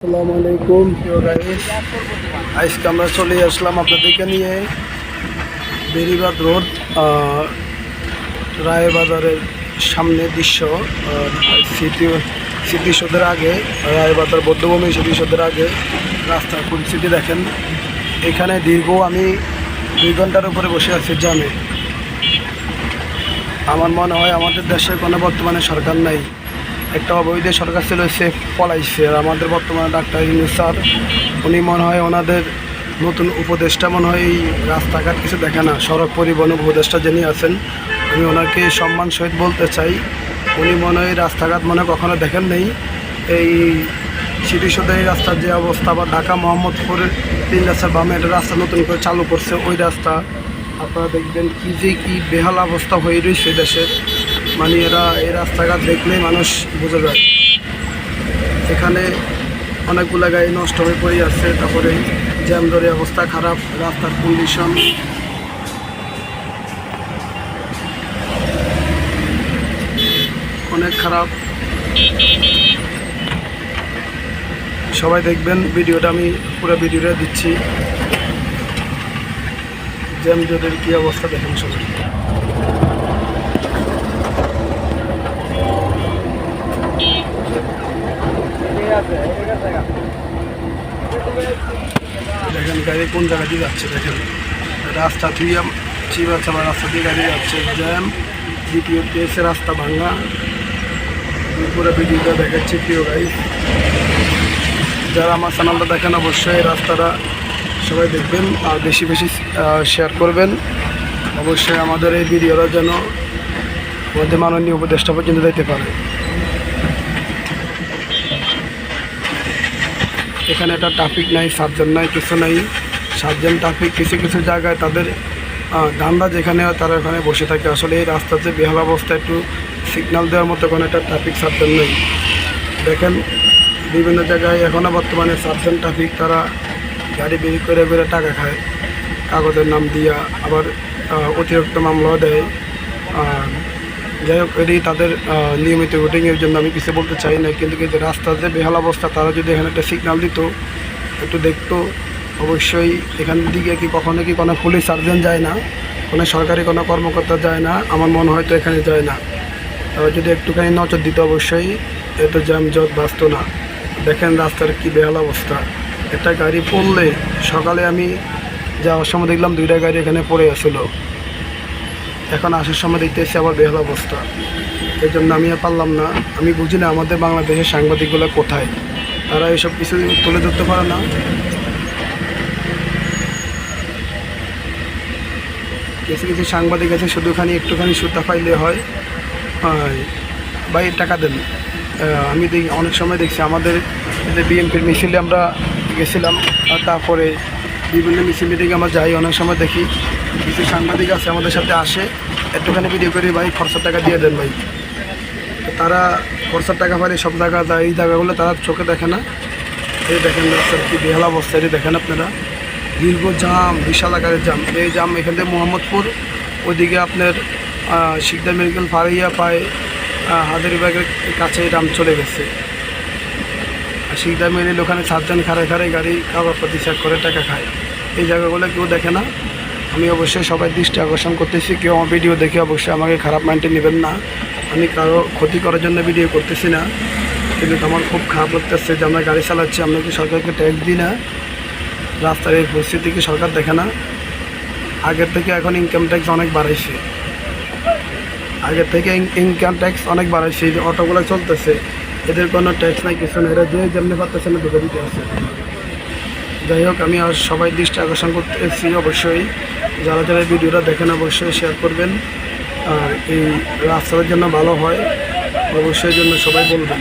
আসসালামু আলাইকুম আজকে আমরা চলে আসলাম আপনাদেরকে নিয়ে বেরিবাদ রোড রায়বাজারের সামনে দৃশ্য স্মৃতি স্মৃতিসৌধের আগে, রায়বাজার বৌদ্ধভূমি স্মৃতিসৌধের আগে রাস্তার পরিস্থিতি দেখেন? এখানে দীর্ঘ আমি দুই ঘণ্টার উপরে বসে আছি জামে। আমার মনে হয় আমাদের দেশে কোনো বর্তমানে সরকার নাই। একটা অবৈধ সরকার ছিল, সে পলাইছে। আর আমাদের বর্তমানে ডাক্তার ইউনুস স্যার, উনি মনে হয় ওনাদের নতুন উপদেষ্টা মনে হয় এই রাস্তাঘাট কিছু দেখে না। সড়ক পরিবহন উপদেষ্টা যিনি আছেন, আমি ওনাকে সম্মান সহিত বলতে চাই। উনি মনে হয় রাস্তাঘাট মনে কখনো দেখেন নেই। এই এই রাস্তার যে অবস্থা বা ঢাকা মোহাম্মদপুরের তিন রাস্তার বামে একটা রাস্তা নতুন করে চালু করছে, ওই রাস্তা, আপনারা দেখবেন কী যে কী বেহাল অবস্থা হয়ে রয়েছে দেশের। মানে এরা, এই রাস্তাঘাট দেখলেই মানুষ বোঝা যায়। এখানে অনেকগুলো গাড়ি নষ্ট হয়ে পড়ে আছে, তারপরে জ্যাম ধরে অবস্থা খারাপ, রাস্তার কন্ডিশন অনেক খারাপ। সবাই দেখবেন, ভিডিওটা আমি পুরো ভিডিওটা দিচ্ছি। জ্যাম জোটের কী অবস্থা দেখেন সবাই দেখেন গাড়ি কোন জায়গা দিয়ে যাচ্ছে দেখেন। রাস্তা থুইয়া চালা রাস্তা দিয়ে গাড়ি যাচ্ছে। জ্যাম, দ্বিতীয় পেয়েছে রাস্তা ভাঙা। পুরো ভিডিওটা দেখাচ্ছে প্রিয় গাড়ি যারা আমার চ্যানেলটা দেখেন অবশ্যই রাস্তাটা সবাই দেখবেন আর বেশি বেশি শেয়ার করবেন। অবশ্যই আমাদের এই ভিডিওটা যেন আমাদের মাননীয় উপদেষ্টা পর্যন্ত যেতে পারে। এখানে একটা ট্রাফিক নাই, সাতজন নাই, কিছু নাই। সাতজন ট্রাফিক কিছু কিছু জায়গায় তাদের ধান্দা যেখানে হয় তারা ওখানে বসে থাকে। আসলে এই রাস্তার যে বেহাল অবস্থা, একটু সিগন্যাল দেওয়ার মতো কোনো একটা ট্রাফিক সাতজন নেই। দেখেন, বিভিন্ন জায়গায় এখনও বর্তমানে সাতজন ট্রাফিক তারা গাড়ি বেরি করে করে টাকা খায়। কাগজের নাম দিয়া আবার অতিরিক্ত মামলাও দেয়। যাই হোক, এটি তাদের নিয়মিত রুটিংয়ের জন্য আমি কিছু বলতে চাই না কিন্তু কিন্তু রাস্তার যে বেহাল অবস্থা, তারা যদি এখানে একটা সিগন্যাল দিত, একটু দেখতো অবশ্যই এখান দিকে কি কখনো কি কোনো পুলিশ সার্জেন্ট যায় না, কোনো সরকারি কোনো কর্মকর্তা যায় না, আমার মনে হয় তো এখানে যায় না। তারা যদি একটুখানি নজর দিত অবশ্যই এত জ্যামজট বাঁচত না। দেখেন রাস্তার কি বেহাল অবস্থা। একটা গাড়ি পড়লে সকালে আমি যাওয়ার সময় দেখলাম দুইটা গাড়ি এখানে পড়ে আসলো এখন আসার সময় দেখতেছি আবার বেহাল অবস্থা। এই জন্য আমি আর পারলাম না। আমি বুঝি না আমাদের বাংলাদেশের সাংবাদিকগুলো কোথায়। তারা এসব কিছু তুলে ধরতে পারে না। কিছু কিছু সাংবাদিক আছে, শুধুখানি একটুখানি সুতা পাইলে হয়। ভাই, টাকা দেন। আমি দেখি, অনেক সময় দেখছি আমাদের বিএনপির মিছিলে আমরা গেছিলাম, আর তারপরে বিভিন্ন মিছিল মিটিংয়ে আমরা যাই, অনেক সময় দেখি কিছু সাংবাদিক আছে আমাদের সাথে আসে, একটুখানি ভিডিও করি, ভাই, খরচার টাকা দিয়ে দেন ভাই। তারা খরচার টাকা পারে সব জায়গা, এই জায়গাগুলো তারা চোখে দেখে না। এই দেখেন, রাস্তার কি বেহাল অবস্থা এটি দেখেন আপনারা। দীর্ঘ জাম, বিশাল আকারের জাম। এই জাম এখান থেকে মোহাম্মদপুর, ওইদিকে আপনার শিকদার মেডিকেল ফারাইয়া পায় হাজারিবাগের কাছে জাম চলে গেছে। শিকদার মেডিকেল ওখানে সাতজন খারে খারে গাড়ি, কাগজপাতি চেক করে, টাকা খায়। এই জায়গাগুলো কেউ দেখে না। আমি অবশ্যই সবাই দৃষ্টি আকর্ষণ করতেছি। কেউ আমার ভিডিও দেখে অবশ্যই আমাকে খারাপ মাইন্ডে নেবেন না। আমি কারও ক্ষতি করার জন্য ভিডিও করতেছি না। কিন্তু আমার খুব খারাপ লাগতেছে যে আমরা গাড়ি চালাচ্ছি, আমরা কি সরকারকে ট্যাক্স দিই না? রাস্তার এই পরিস্থিতি কি সরকার দেখে না? আগের থেকে এখন ইনকাম ট্যাক্স অনেক বাড়াইছে। আগের থেকে ইনকাম ট্যাক্স অনেক বাড়াইছে যে অটোগুলো চলতেছে, এদের কোনো ট্যাক্স নাই, কিছু নেই, এরা যে যেমনি পারতেছে না ঢুকে দিতে আছে। যাই হোক, আমি আর সবাই দৃষ্টি আকর্ষণ করতেছি অবশ্যই। যারা যারা ভিডিওটা দেখেন, অবশ্যই শেয়ার করবেন। আর এই রাস্তার জন্য ভালো হয়, অবশ্যই জন্য সবাই বলবেন।